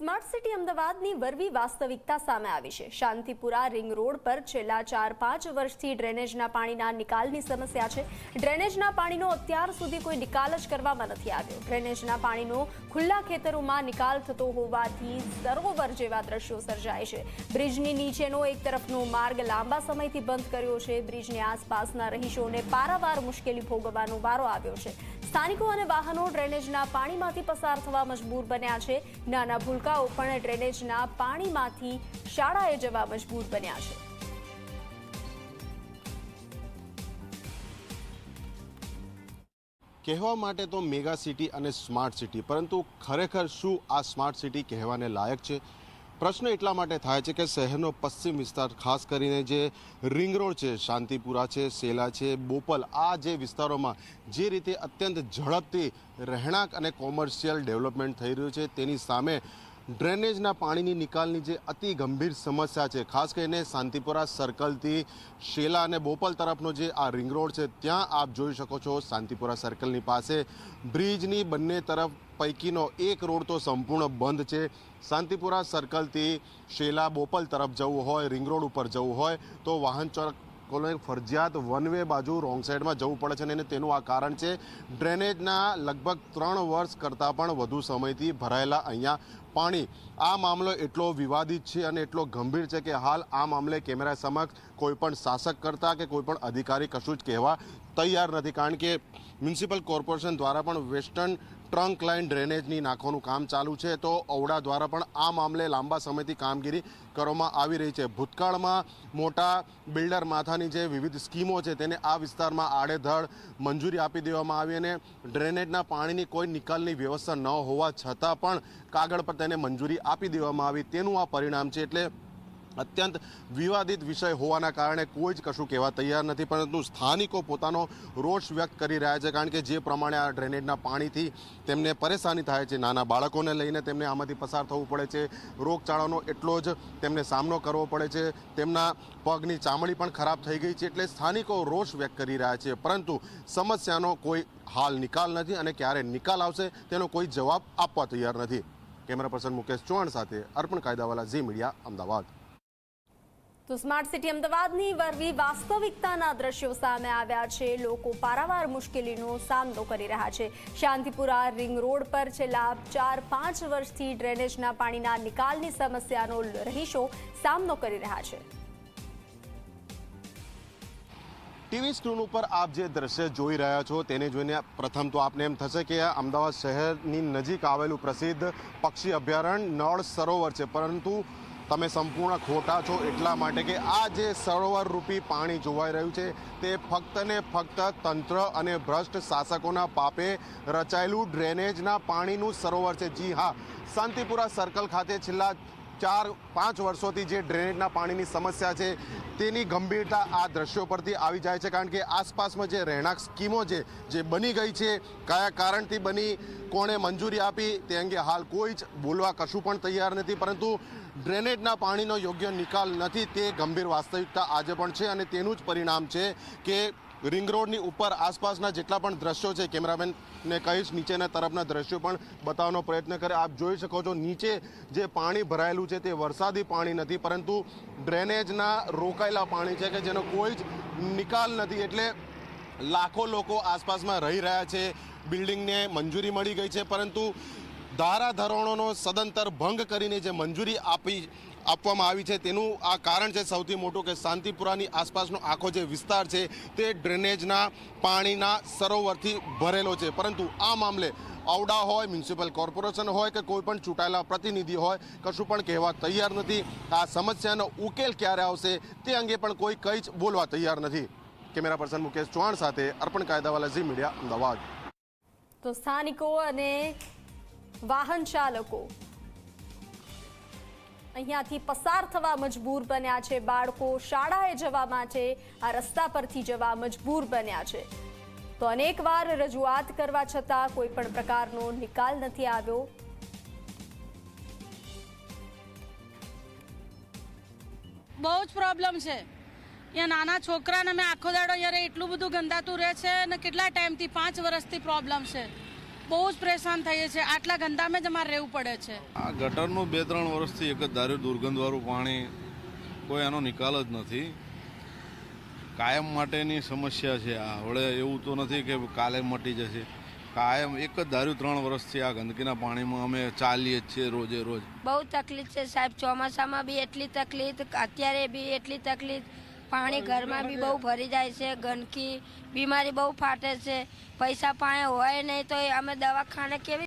Smart city અમદાવાદની વરવી વાસ્તવિકતા સામે આવી છે. શાંતિપુરા રિંગ રોડ પર છેલ્લા ચાર પાંચ વર્ષથી ડ્રેનેજના પાણીના નિકાલની સમસ્યા છે. ડ્રેનેજના પાણીનો અત્યાર સુધી કોઈ નિકાલ જ કરવામાં નથી આવ્યો. ડ્રેનેજના પાણીનો ખુલ્લા ખેતરોમાં નિકાલ થતો હોવાથી સરોવર જેવા દ્રશ્યો સર્જાય છે. બ્રિજની નીચેનો એક તરફનો માર્ગ લાંબા સમયથી બંધ કર્યો છે. બ્રિજની આસપાસના રહીશોને પારાવાર મુશ્કેલી ભોગવવાનો વારો આવ્યો છે. સ્થાનિકો અને વાહનો ડ્રેનેજના પાણીમાંથી પસાર થવા મજબૂર બન્યા છે. નાના ભૂલકાઓ પણ ડ્રેનેજના પાણીમાંથી શાળાએ જવા મજબૂર બન્યા છે. કહેવા માટે તો મેગા સિટી અને સ્માર્ટ સિટી, પરંતુ ખરેખર શું આ સ્માર્ટ સિટી કહેવાને લાયક છે? પ્રશ્ન એટલા માટે થાય છે કે શહેરનો પશ્ચિમ વિસ્તાર, ખાસ કરીને જે રિંગ રોડ છે, શાંતિપુરા છે, સેલા છે, બોપલ, આ જે વિસ્તારોમાં જે રીતે અત્યંત ઝડપથી રહેણાંક અને કોમર્શિયલ ડેવલપમેન્ટ થઈ રહ્યું છે, તેની સામે ડ્રેનેજના પાણીની નિકાલની જે અતિ ગંભીર સમસ્યા છે, ખાસ કરીને શાંતિપુરા સર્કલથી શેલા અને બોપલ તરફનો જે આ રિંગ રોડ છે, ત્યાં આપ જોઈ શકો છો શાંતિપુરા સર્કલની પાસે. બ્રિજની બંને તરફ પૈકીનો એક રોડ તો સંપૂર્ણ બંધ છે. શાંતિપુરા સર્કલથી શેલા બોપલ તરફ જવું હોય, રિંગ રોડ ઉપર જવું હોય, તો વાહન ચાલકોને ફરજિયાત વન વે બાજુ રોંગ સાઈડમાં જવું પડે છે અને તેનું આ કારણ છે ડ્રેનેજના લગભગ ત્રણ વર્ષ કરતાં પણ વધુ સમયથી ભરાયેલા અહીંયા પાણી. આ મામલો એટલો વિવાદિત છે અને એટલો ગંભીર છે કે હાલ આ મામલે કેમેરા સમક્ષ કોઈપણ શાસક કરતા કે કોઈપણ અધિકારી કશું જ કહેવા તૈયાર નથી. કારણ કે મ્યુનિસિપલ કોર્પોરેશન દ્વારા પણ વેસ્ટર્ન ટ્રંક લાઇન ડ્રેનેજની નાખવાનું કામ ચાલુ છે, તો ઔડા દ્વારા પણ આ મામલે લાંબા સમયથી કામગીરી કરવામાં આવી રહી છે. ભૂતકાળમાં મોટા બિલ્ડર માથાની જે વિવિધ સ્કીમો છે, તેને આ વિસ્તારમાં આડેધડ મંજૂરી આપી દેવામાં આવી અને ડ્રેનેજના પાણીની કોઈ નિકાલની વ્યવસ્થા ન હોવા છતાં પણ કાગળ પર તેને મંજૂરી આપી દેવામાં આવી. તેનું આ પરિણામ છે, એટલે અત્યંત વિવાદિત વિષય હોવાના કારણે કોઈ જ કશું કહેવા તૈયાર નથી, પરંતુ સ્થાનિકો પોતાનો રોષ વ્યક્ત કરી રહ્યા છે, કારણ કે જે પ્રમાણે આ ડ્રેનેજના પાણીથી તેમને પરેશાની થાય છે. નાના બાળકોને લઈને તેમને આમાંથી પસાર થવું પડે છે. રોગચાળાનો એટલો જ તેમને સામનો કરવો પડે છે. તેમના પગની ચામડી પણ ખરાબ થઈ ગઈ છે, એટલે સ્થાનિકો રોષ વ્યક્ત કરી રહ્યા છે. પરંતુ સમસ્યાનો કોઈ હાલ નિકાલ નથી અને ક્યારે નિકાલ આવશે તેનો કોઈ જવાબ આપવા તૈયાર નથી. કેમેરા પર્સન મુકેશ ચૌહાણ સાથે અર્પણ કાયદાવાલા ઝી મીડિયા, અમદાવાદ. તો સ્માર્ટ સિટી અમદાવાદની વરવી વાસ્તવિકતાના દ્રશ્યો સામે આવ્યા છે. લોકો પારાવાર મુશ્કેલીનો સામનો કરી રહ્યા છે. શાંતિપુરા રિંગ રોડ પર છેલ્લા ચાર, પાંચ વર્ષથી ડ્રેનેજના પાણીના નિકાલની સમસ્યાનો રહીશો સામનો કરી રહ્યા છે. ટીવી સ્ક્રીન ઉપર આપ જે દ્રશ્ય જોઈ રહ્યા છો તેને જોઈને પ્રથમ તો આપને એમ થશે કે અમદાવાદ શહેરની નજીક આવેલું પ્રસિદ્ધ પક્ષી અભયારણ્ય નળ સરોવર છે. પરંતુ તમે સંપૂર્ણ ખોટા છો એટલા માટે કે આ જે સરોવર રૂપી પાણી જોવાઈ રહ્યું છે, તે ફક્ત ને ફક્ત તંત્ર અને ભ્રષ્ટ શાસકોના પાપે રચાયેલું ડ્રેનેજના પાણીનું સરોવર છે. જી હા, શાંતિપુરા સર્કલ ખાતે છેલ્લા ચાર, પાંચ વર્ષોથી જે ડ્રેનેજના પાણીની સમસ્યા છે, તેની ગંભીરતા આ દ્રશ્યો પરથી આવી જાય છે, કારણ કે આસપાસમાં જે રહેણાંક સ્કીમો છે, જે બની ગઈ છે, કયા કારણથી બની, કોણે મંજૂરી આપી, તે અંગે હાલ કોઈ જ બોલવા કશું પણ તૈયાર નથી, પરંતુ ડ્રેનેજના પાણીનો યોગ્ય નિકાલ નથી, તે ગંભીર વાસ્તવિકતા આજે પણ છે, અને તેનું જ પરિણામ છે કે રિંગ રોડની ઉપર આસપાસના જેટલા પણ દ્રશ્યો છે, કેમેરામેનને કહીશ, નીચેના તરફના દ્રશ્યો પણ બતાવવાનો પ્રયત્ન કરે. આપ જોઈ શકો છો, નીચે જે પાણી ભરાયેલું છે તે વરસાદી પાણી નથી, પરંતુ ડ્રેનેજના રોકાયેલા પાણી છે કે જેનો કોઈ જ નિકાલ નથી, એટલે લાખો લોકો આસપાસમાં રહી રહ્યા છે. બિલ્ડિંગને મંજૂરી મળી ગઈ છે, પરંતુ ધારા ધોરણોનો સદંતર ભંગ કરીને જે મંજૂરી આપી આપવામાં આવી છે. તેનું આ કારણ છે સૌથી મોટું કે શાંતિપુરાની આસપાસનો આખો જે વિસ્તાર છે તે ડ્રેનેજના પાણીના સરોવરથી ભરેલો છે. પરંતુ આ મામલે ઔડા હોય, મ્યુનિસિપલ કોર્પોરેશન હોય કે કોઈ પણ ચૂંટાયેલા પ્રતિનિધિ હોય, કશું પણ કહેવા તૈયાર નથી. આ સમસ્યાનો ઉકેલ ક્યારે આવશે તે અંગે પણ કોઈ કંઈ જ બોલવા તૈયાર નથી. કેમેરા પર્સન મુકેશ ચૌહાણ સાથે અર્પણ કાયદાવાલા ઝી મીડિયા, અમદાવાદ. તો સ્થાનિકો અને વાહન ચાલકો અહીંયાથી પસાર થવા મજબૂર બન્યા છે બાળકો. શાળાએ જવા માટે આ રસ્તા પરથી જવા મજબૂર બન્યા છે. તો અનેકવાર રજૂઆત કરવા છતાં કોઈ પણ પ્રકારનો નિકાલ નથી આવ્યો. બહુ જ પ્રોબ્લેમ છે. અહીંયા નાના છોકરાને મેં આખો દાડો યારે એટલું બધું ગંદાતું રહે છે અને કેટલા ટાઈમથી? પાંચ વર્ષથી પ્રોબ્લેમ છે. બહુ જ પરેશાન થઈએ છીએ. આટલા ગંદામાં જ અમારે રહેવું પડે છે. આ ગટરનું બે ત્રણ વર્ષથી એક જ ધાર્યું દુર્ગંધવાળું પાણી કોઈ એનો નિકાલ જ નથી. કાયમ માટેની સમસ્યા છે આ. હવે એવું તો નથી કે કાલે મટી જશે. કાયમ એક જ ધાર્યું ત્રણ વર્ષથી આ ગંદકીના પાણીમાં અમે ચાલીએ જ છીએ રોજે રોજ. બહુ તકલીફ છે સાહેબ. ચોમાસામાં બી એટલી તકલીફ અત્યારે બી એટલી તકલીફ. પાણી ઘરમાં બી બહુ ભરી જાય છે, ગંદકી, બીમારી બહુ ફાટે છે. પૈસા પાસે હોય નહીં તો અમે દવાખાને કેવી